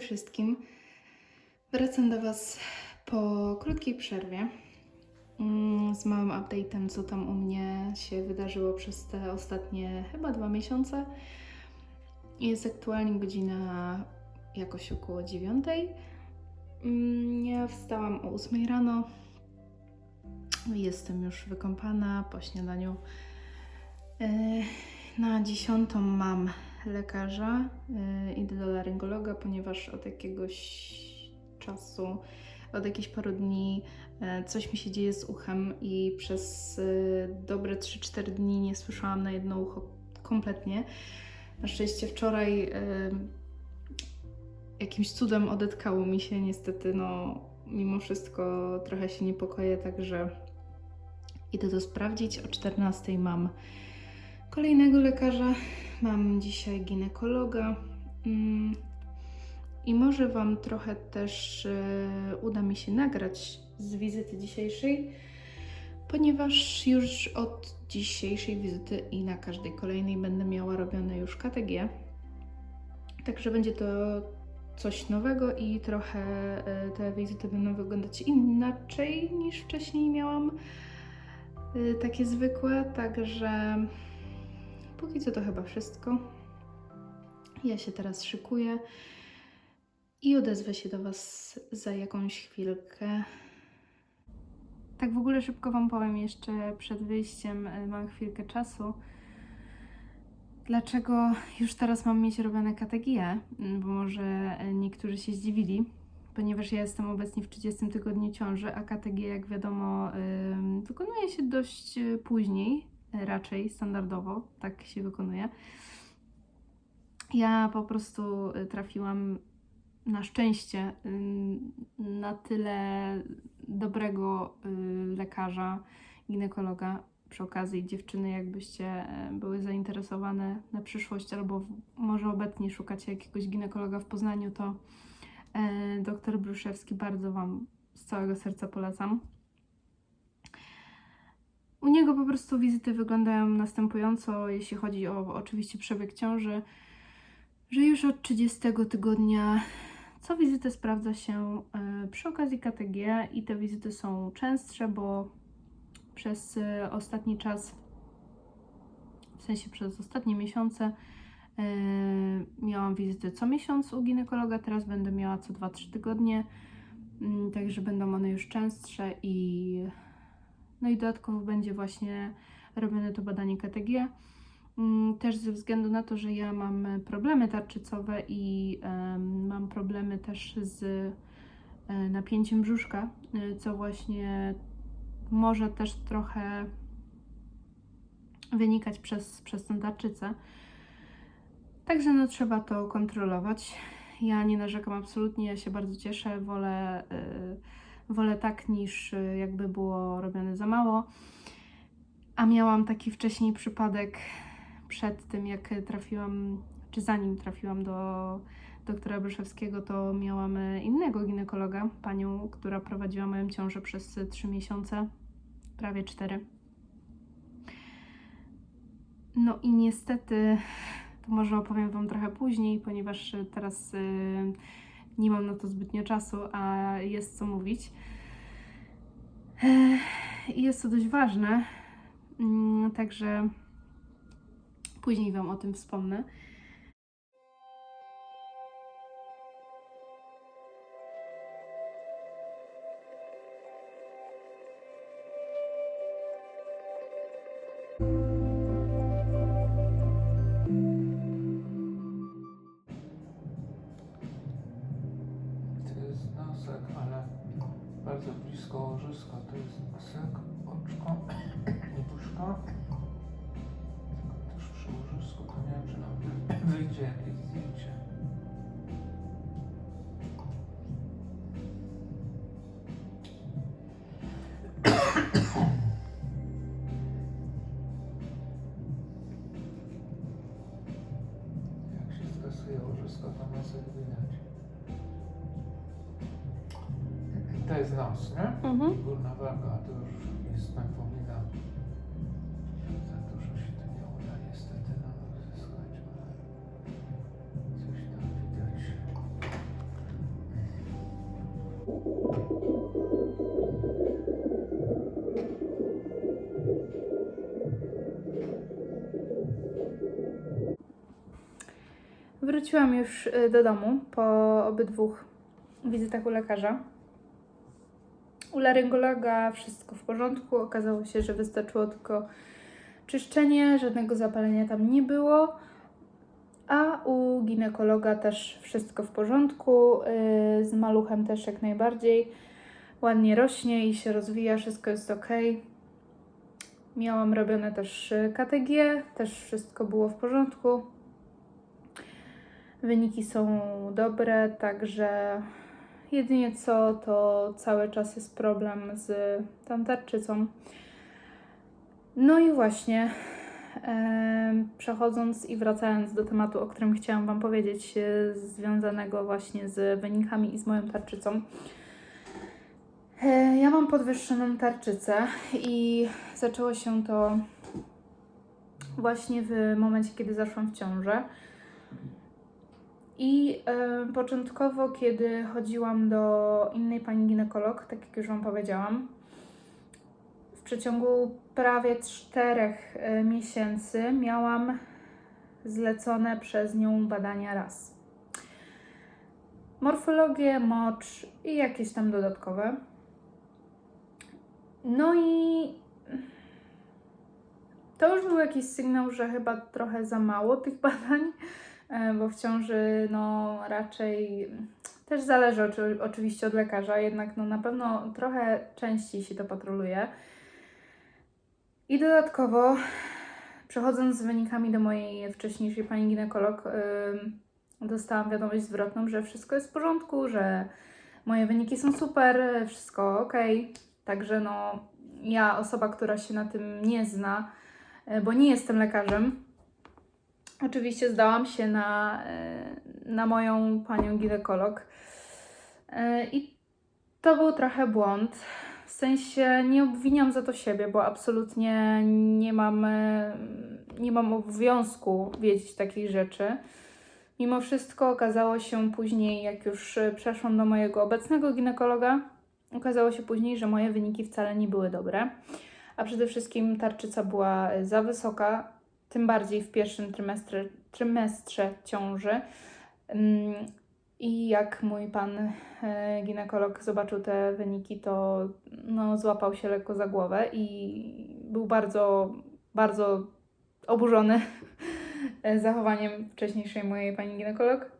Wszystkim. Wracam do Was po krótkiej przerwie mm, z małym update'em, co tam u mnie się wydarzyło przez te ostatnie chyba dwa miesiące. Jest aktualnie godzina jakoś około dziewiątej. Mm, Ja wstałam o 8 rano. Jestem już wykąpana po śniadaniu. E, Na dziesiątą mam lekarza. E, Idę do laryngologa, ponieważ od jakiegoś czasu, od jakichś paru dni e, coś mi się dzieje z uchem i przez e, dobre 3-4 dni nie słyszałam na jedno ucho kompletnie. Na szczęście wczoraj jakimś cudem odetkało mi się niestety, no mimo wszystko trochę się niepokoję, także idę to sprawdzić. O 14 mam kolejnego lekarza, mam dzisiaj ginekologa mm, i może Wam trochę też e, uda mi się nagrać z wizyty dzisiejszej, ponieważ już od dzisiejszej wizyty i na każdej kolejnej będę miała robione już KTG. Także będzie to coś nowego i trochę e, te wizyty będą wyglądać inaczej niż wcześniej miałam e, takie zwykłe, także póki co to chyba wszystko. Ja się teraz szykuję i odezwę się do Was za jakąś chwilkę. Tak w ogóle szybko Wam powiem jeszcze przed wyjściem, e, mam chwilkę czasu. Dlaczego już teraz mam mieć robione KTG? Mm, Bo może e, niektórzy się zdziwili, ponieważ ja jestem obecnie w 30 tygodniu ciąży, a KTG, jak wiadomo, wykonuje się dość e, później, raczej standardowo, tak się wykonuje. Ja po prostu e, trafiłam na szczęście ym, na tyle dobrego y, lekarza, ginekologa, przy okazji dziewczyny, jakbyście były zainteresowane na przyszłość, albo może obecnie szukacie jakiegoś ginekologa w Poznaniu, to dr Bruszewski bardzo Wam z całego serca polecam. Po prostu wizyty wyglądają następująco, jeśli chodzi o oczywiście przebieg ciąży, że już od 30 tygodnia co wizytę sprawdza się e, przy okazji KTG i te wizyty są częstsze, bo przez e, ostatni czas, w sensie przez ostatnie miesiące, e, miałam wizyty co miesiąc u ginekologa, teraz będę miała co 2-3 tygodnie, Mm, także będą one już częstsze i no i dodatkowo będzie właśnie robione to badanie KTG. Mm, Też ze względu na to, że ja mam problemy tarczycowe i mam problemy też z e, napięciem brzuszka, e, co właśnie może też trochę wynikać przez, przez tę tarczycę. Także no trzeba to kontrolować. Ja nie narzekam absolutnie, ja się bardzo cieszę, wolę, y, wolę tak niż y, jakby było robione za mało. A miałam taki wcześniej przypadek przed tym, jak trafiłam, czy zanim trafiłam do doktora Byszewskiego, to miałam e, innego ginekologa, panią, która prowadziła moją ciążę przez 3 miesiące, prawie 4. No i niestety, to może opowiem Wam trochę później, ponieważ e, teraz e, nie mam na to zbytnio czasu, a jest co mówić. I jest to dość ważne, Mm, także później Wam o tym wspomnę. Nosek, ale bardzo blisko łożyska. To jest nosek, oczko i puszka. Też przy łożysku, to nie wiem, czy nam wyjdzie jakieś zdjęcie. Basra mhm. Górna Waga, to już jest tak. Za dużo się to nie uda niestety no, no, nam uzyskać, ale coś tam widać. Wróciłam już y, do domu po obydwu wizytach u lekarza. Laryngologa wszystko w porządku. Okazało się, że wystarczyło tylko czyszczenie, żadnego zapalenia tam nie było. A u ginekologa też wszystko w porządku. y, Z maluchem też jak najbardziej. Ładnie rośnie i się rozwija, wszystko jest ok. Miałam robione też y, KTG, też wszystko było w porządku. Wyniki są dobre, także jedynie co to cały czas jest problem z tą tarczycą. No i właśnie, przechodząc i wracając do tematu, o którym chciałam Wam powiedzieć, e, związanego właśnie z wynikami i z moją tarczycą. E, Ja mam podwyższoną tarczycę i zaczęło się to właśnie w momencie, kiedy zaszłam w ciążę. I początkowo, kiedy chodziłam do innej pani ginekolog, tak jak już Wam powiedziałam, w przeciągu prawie czterech e, miesięcy miałam zlecone przez nią badania raz. Morfologię, mocz i jakieś tam dodatkowe. No i to już był jakiś sygnał, że chyba trochę za mało tych badań, bo w ciąży no raczej też zależy oczy, oczywiście od lekarza, jednak no na pewno trochę częściej się to patroluje. I dodatkowo, przechodząc z wynikami do mojej wcześniejszej pani ginekolog, ym, dostałam wiadomość zwrotną, że wszystko jest w porządku, że moje wyniki są super, wszystko ok. Także no, ja, osoba, która się na tym nie zna, e, bo nie jestem lekarzem, oczywiście zdałam się na, e, na moją panią ginekolog. E, I to był trochę błąd. W sensie nie obwiniam za to siebie, bo absolutnie nie mam, e, nie mam obowiązku wiedzieć takich rzeczy. Mimo wszystko okazało się później, jak już przeszłam do mojego obecnego ginekologa, okazało się później, że moje wyniki wcale nie były dobre. A przede wszystkim tarczyca była za wysoka, tym bardziej w pierwszym trymestrze, trymestrze ciąży. Ym, I jak mój pan e, ginekolog zobaczył te wyniki, to no, złapał się lekko za głowę i był bardzo, bardzo oburzony zachowaniem wcześniejszej mojej pani ginekolog.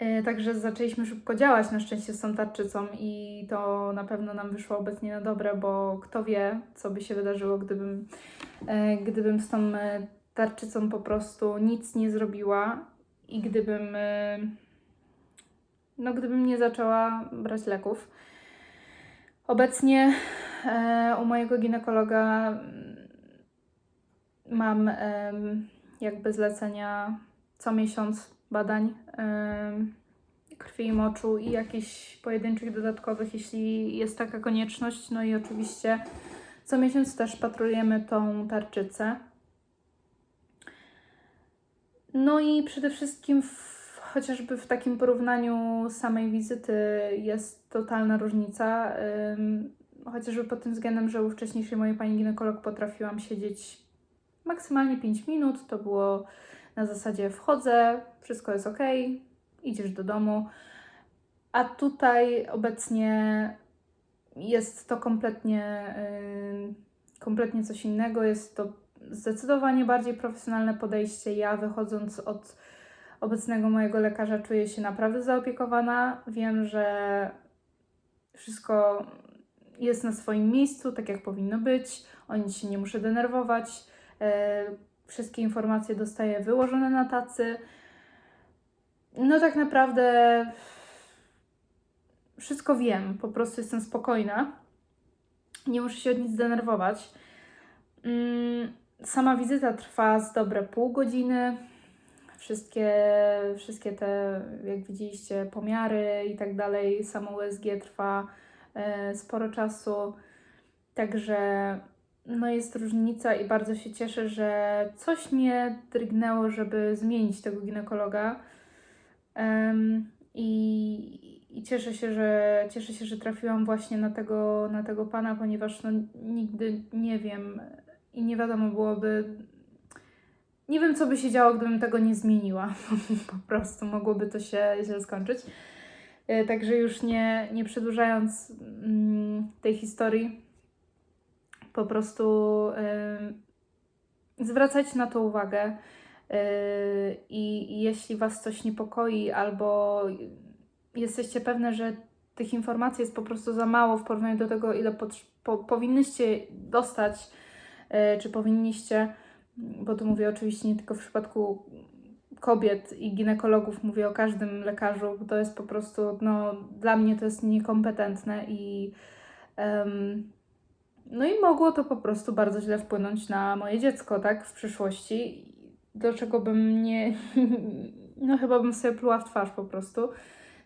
E, Także zaczęliśmy szybko działać na szczęście z tą tarczycą i to na pewno nam wyszło obecnie na dobre, bo kto wie, co by się wydarzyło, gdybym, e, gdybym z tą e, tarczycą po prostu nic nie zrobiła i gdybym, no gdybym nie zaczęła brać leków. Obecnie u mojego ginekologa mm, mam jakby zlecenia co miesiąc badań krwi i moczu i jakichś pojedynczych dodatkowych, jeśli jest taka konieczność. No i oczywiście co miesiąc też patrolujemy tą tarczycę. No i przede wszystkim w, chociażby w takim porównaniu samej wizyty jest totalna różnica. Chociażby pod tym względem, że u wcześniejszej mojej pani ginekolog potrafiłam siedzieć maksymalnie 5 minut. To było na zasadzie wchodzę, wszystko jest ok, idziesz do domu. A tutaj obecnie jest to kompletnie, kompletnie coś innego. Jest to zdecydowanie bardziej profesjonalne podejście. Ja wychodząc od obecnego mojego lekarza czuję się naprawdę zaopiekowana. Wiem, że wszystko jest na swoim miejscu, tak jak powinno być. O nic się nie muszę denerwować. Wszystkie informacje dostaję wyłożone na tacy. No tak naprawdę wszystko wiem, po prostu jestem spokojna. Nie muszę się od nic denerwować. Mm, Sama wizyta trwa z dobre pół godziny. Wszystkie, wszystkie te, jak widzieliście, pomiary i tak dalej, samo USG trwa e, sporo czasu. Także no jest różnica i bardzo się cieszę, że coś mnie drgnęło, żeby zmienić tego ginekologa. Em, i, I cieszę się, że cieszę się, że trafiłam właśnie na tego, na tego pana, ponieważ no, nigdy nie wiem i nie wiadomo byłoby, nie wiem, co by się działo, gdybym tego nie zmieniła. po prostu mogłoby to się źle skończyć. E, Także już nie, nie przedłużając mm, tej historii, po prostu em, zwracajcie na to uwagę. Yy, I jeśli Was coś niepokoi, albo jesteście pewne, że tych informacji jest po prostu za mało w porównaniu do tego, ile po, powinnyście dostać, yy, czy powinniście, bo tu mówię oczywiście nie tylko w przypadku kobiet i ginekologów, mówię o każdym lekarzu, to jest po prostu, no, dla mnie to jest niekompetentne i. em, no i mogło to po prostu bardzo źle wpłynąć na moje dziecko, tak, w przyszłości. Do czego bym nie. No, chyba bym sobie pluła w twarz po prostu,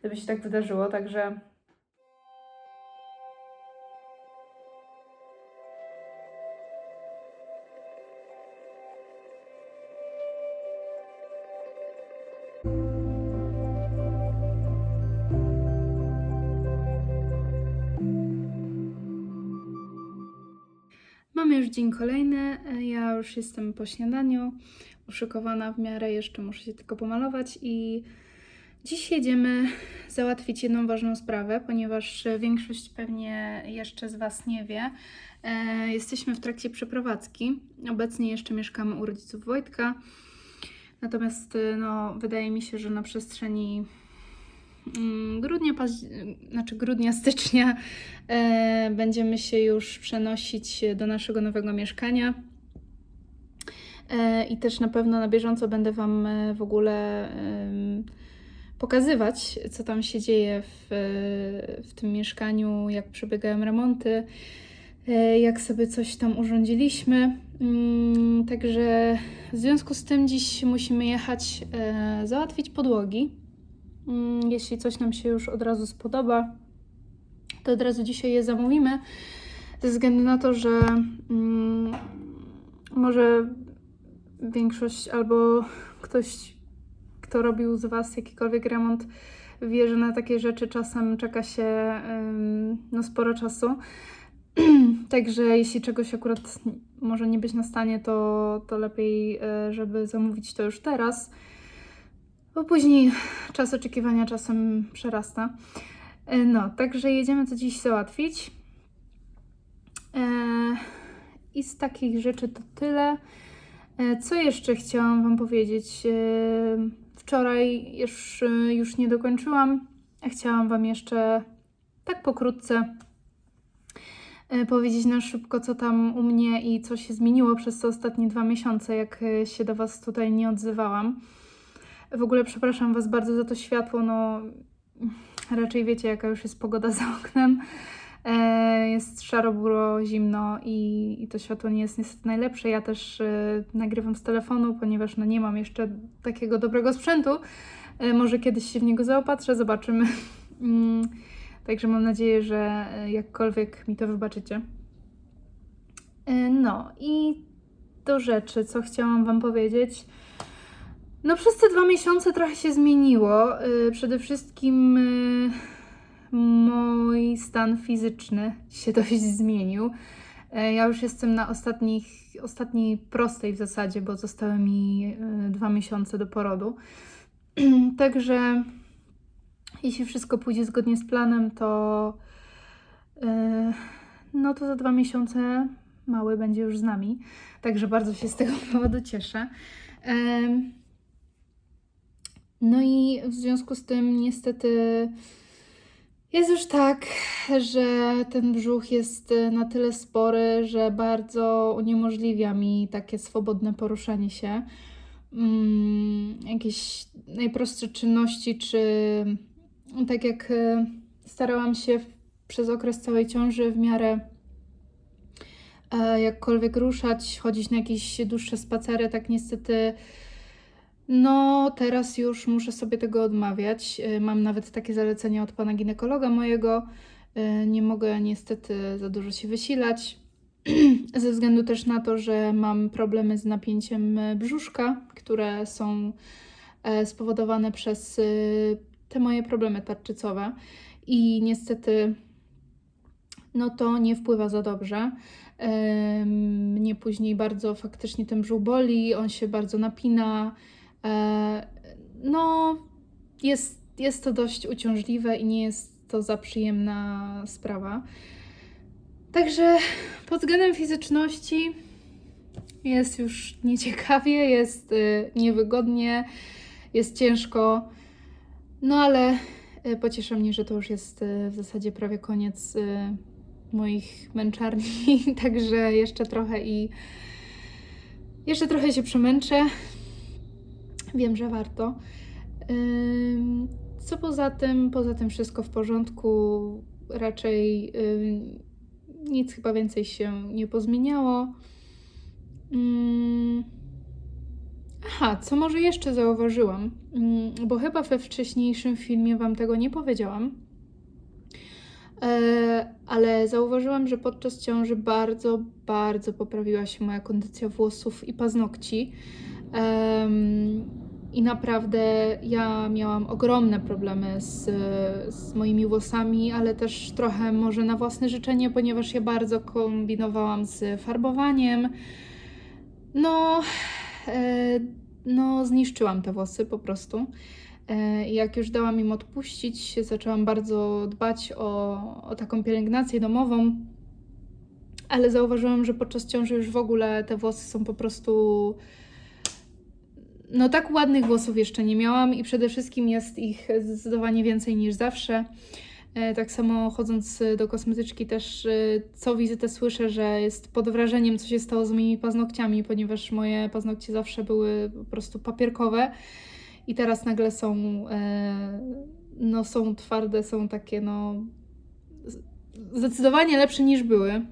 gdyby się tak wydarzyło. Także. Dzień kolejny. e, Ja już jestem po śniadaniu, uszykowana w miarę, jeszcze muszę się tylko pomalować i dziś jedziemy załatwić jedną ważną sprawę, ponieważ e, większość pewnie jeszcze z Was nie wie. E, Jesteśmy w trakcie przeprowadzki. Obecnie jeszcze mieszkamy u rodziców Wojtka. Natomiast no, wydaje mi się, że na przestrzeni grudnia, paź- znaczy grudnia, stycznia e, będziemy się już przenosić do naszego nowego mieszkania. E, I też na pewno na bieżąco będę Wam e, w ogóle pokazywać, co tam się dzieje w, w tym mieszkaniu, jak przebiegają remonty, jak sobie coś tam urządziliśmy. Mm, Także w związku z tym dziś musimy jechać załatwić podłogi. Mm, Jeśli coś nam się już od razu spodoba, to od razu dzisiaj je zamówimy. Ze względu na to, że mm, może większość albo ktoś, kto robił z Was jakikolwiek remont, wie, że na takie rzeczy czasem czeka się no, sporo czasu. Także jeśli czegoś akurat może nie być na stanie, to, to lepiej, y, żeby zamówić to już teraz, bo później czas oczekiwania czasem przerasta. E, No, także jedziemy to dziś załatwić. E, I z takich rzeczy to tyle. E, Co jeszcze chciałam Wam powiedzieć? Wczoraj już, już nie dokończyłam. Chciałam Wam jeszcze tak pokrótce powiedzieć na szybko, co tam u mnie i co się zmieniło przez te ostatnie dwa miesiące, jak się do Was tutaj nie odzywałam. W ogóle przepraszam Was bardzo za to światło, no raczej wiecie, jaka już jest pogoda za oknem. E, Jest szaro-buro, zimno i, i to światło nie jest niestety najlepsze. Ja też e, nagrywam z telefonu, ponieważ no, nie mam jeszcze takiego dobrego sprzętu. E, Może kiedyś się w niego zaopatrzę, zobaczymy. Mm, Także mam nadzieję, że e, jakkolwiek mi to wybaczycie. E, No i do rzeczy, co chciałam Wam powiedzieć. No przez te dwa miesiące trochę się zmieniło. Y, Przede wszystkim y, mój stan fizyczny się dość zmienił. Y, Ja już jestem na ostatnich, ostatniej prostej w zasadzie, bo zostały mi y, dwa miesiące do porodu. Także jeśli wszystko pójdzie zgodnie z planem, to no to za dwa miesiące mały będzie już z nami. Także bardzo się z tego powodu cieszę. No i w związku z tym niestety jest już tak, że ten brzuch jest e, na tyle spory, że bardzo uniemożliwia mi takie swobodne poruszanie się. Mm, jakieś najprostsze czynności, czy tak jak e, starałam się przez okres całej ciąży w miarę e, jakkolwiek ruszać, chodzić na jakieś dłuższe spacery, tak niestety no, teraz już muszę sobie tego odmawiać. Y, Mam nawet takie zalecenie od pana ginekologa mojego. Y, Nie mogę niestety za dużo się wysilać. Ze względu też na to, że mam problemy z napięciem y, brzuszka, które są e, spowodowane przez te moje problemy tarczycowe. I niestety no to nie wpływa za dobrze. E, Mnie później bardzo faktycznie ten brzuch boli, on się bardzo napina. E, No, jest, jest to dość uciążliwe i nie jest to za przyjemna sprawa. Także pod względem fizyczności jest już nieciekawie, jest y, niewygodnie, jest ciężko. No ale y, pociesza mnie, że to już jest y, w zasadzie prawie koniec moich męczarni, także jeszcze trochę i jeszcze trochę się przemęczę. Wiem, że warto. Co poza tym, poza tym wszystko w porządku. Raczej nic chyba więcej się nie pozmieniało. Aha, co może jeszcze zauważyłam, bo chyba we wcześniejszym filmie Wam tego nie powiedziałam. E, ale zauważyłam, że podczas ciąży bardzo, bardzo poprawiła się moja kondycja włosów i paznokci. I naprawdę ja miałam ogromne problemy z, z moimi włosami, ale też trochę może na własne życzenie, ponieważ ja bardzo kombinowałam z farbowaniem. No, e, no zniszczyłam te włosy po prostu. E, Jak już dałam im odpuścić, zaczęłam bardzo dbać o, o taką pielęgnację domową, ale zauważyłam, że podczas ciąży już w ogóle te włosy są po prostu. No, tak ładnych włosów jeszcze nie miałam i przede wszystkim jest ich zdecydowanie więcej niż zawsze. E, Tak samo chodząc do kosmetyczki też e, co wizytę słyszę, że jest pod wrażeniem, co się stało z moimi paznokciami, ponieważ moje paznokcie zawsze były po prostu papierkowe i teraz nagle są, e, no są twarde, są takie no zdecydowanie lepsze niż były.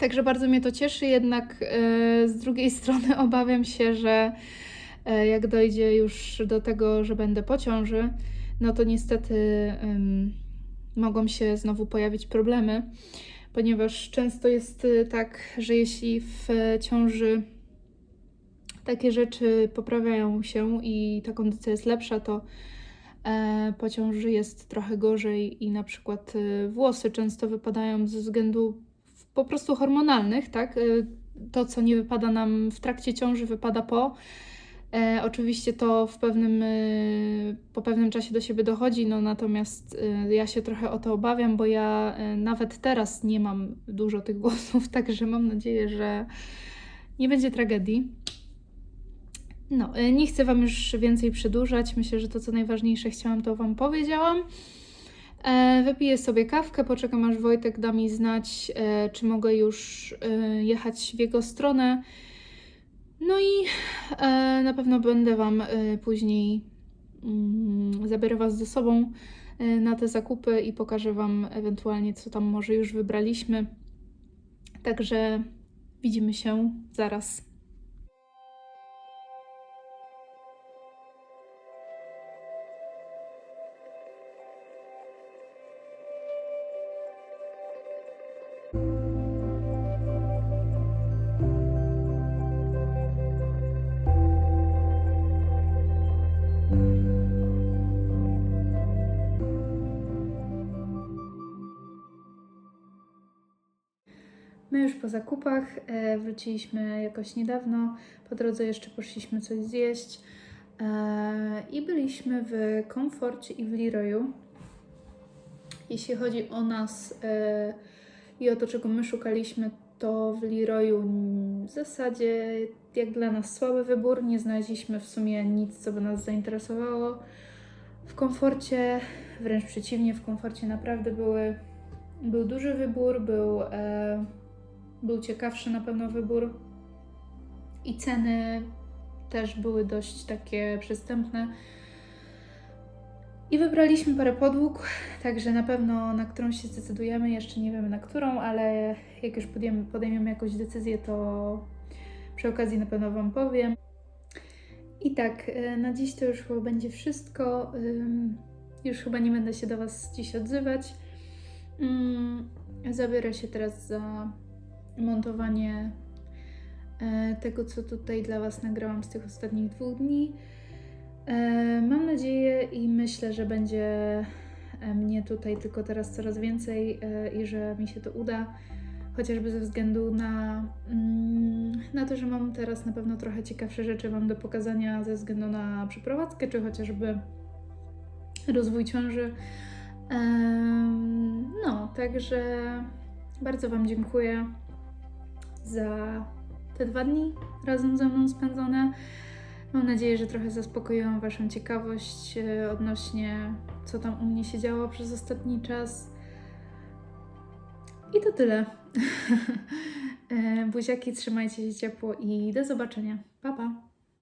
Także bardzo mnie to cieszy, jednak z drugiej strony obawiam się, że jak dojdzie już do tego, że będę po ciąży, no to niestety em, mogą się znowu pojawić problemy, ponieważ często jest e, tak, że jeśli w e, ciąży takie rzeczy poprawiają się i ta kondycja jest lepsza, to e, po ciąży jest trochę gorzej i na przykład e, włosy często wypadają ze względów po prostu hormonalnych, tak? E, to, co nie wypada nam w trakcie ciąży, wypada po. E, oczywiście to w pewnym, e, po pewnym czasie do siebie dochodzi, no natomiast e, ja się trochę o to obawiam, bo ja e, nawet teraz nie mam dużo tych włosów, także mam nadzieję, że nie będzie tragedii. No, y, nie chcę Wam już więcej przedłużać. Myślę, że to, co najważniejsze chciałam, to Wam powiedziałam. E, wypiję sobie kawkę, poczekam aż Wojtek da mi znać, e, czy mogę już e, jechać w jego stronę. No i e, na pewno będę Wam e, później mm, zabierę Was ze sobą e, na te zakupy i pokażę Wam ewentualnie, co tam może już wybraliśmy. Także widzimy się zaraz. Już po zakupach e, wróciliśmy jakoś niedawno. Po drodze jeszcze poszliśmy coś zjeść e, i byliśmy w Komforcie i w Leroyu. Jeśli chodzi o nas e, i o to, czego my szukaliśmy, to w Leroyu w zasadzie jak dla nas słaby wybór. Nie znaleźliśmy w sumie nic, co by nas zainteresowało. W komforcie, wręcz przeciwnie, w komforcie naprawdę były, był duży wybór, był, był ciekawszy na pewno wybór i ceny też były dość takie przystępne. I wybraliśmy parę podłóg, także na pewno na którą się zdecydujemy, jeszcze nie wiemy na którą, ale jak już podjemy, podejmiemy jakąś decyzję, to przy okazji na pewno Wam powiem. I tak, e, na dziś to już chyba będzie wszystko. Już chyba nie będę się do Was dziś odzywać. Ym, Zabiorę się teraz za montowanie e, tego, co tutaj dla Was nagrałam z tych ostatnich dwóch dni. E, Mam nadzieję i myślę, że będzie e, mnie tutaj tylko teraz coraz więcej i że mi się to uda. chociażby ze względu na, mm, na to, że mam teraz na pewno trochę ciekawsze rzeczy mam do pokazania ze względu na przeprowadzkę, czy chociażby rozwój ciąży. No, także bardzo Wam dziękuję za te dwa dni razem ze mną spędzone. Mam nadzieję, że trochę zaspokoiłam Waszą ciekawość e, odnośnie co tam u mnie się działo przez ostatni czas. I to tyle. E, Buziaki, trzymajcie się ciepło i do zobaczenia. Pa, pa!